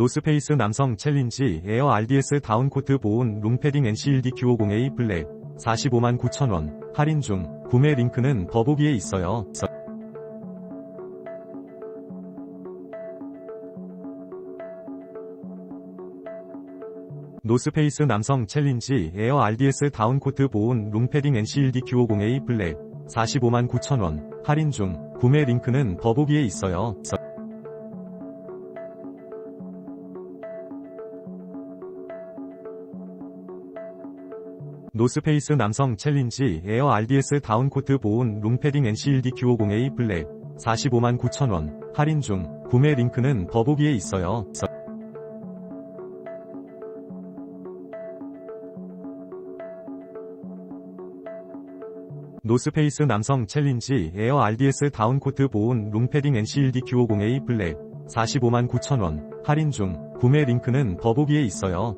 노스페이스 남성 챌린지 에어 RDS 다운코트 보온 룸패딩 NCLD Q50A 블랙 45만 9천원 할인 중 구매 링크는 더보기에 있어요. 노스페이스 남성 챌린지 에어 RDS 다운코트 보온 룸패딩 NCLD Q50A 블랙 45만 9천원 할인 중 구매 링크는 더보기에 있어요. 노스페이스 남성 챌린지 에어 RDS 다운코트 보온 룸패딩 NCLD Q50A 블랙 45만 9천원 할인 중 구매 링크는 더보기에 있어요. 노스페이스 남성 챌린지 에어 RDS 다운코트 보온 룸패딩 NCLD Q50A 블랙 45만 9천원 할인 중 구매 링크는 더보기에 있어요.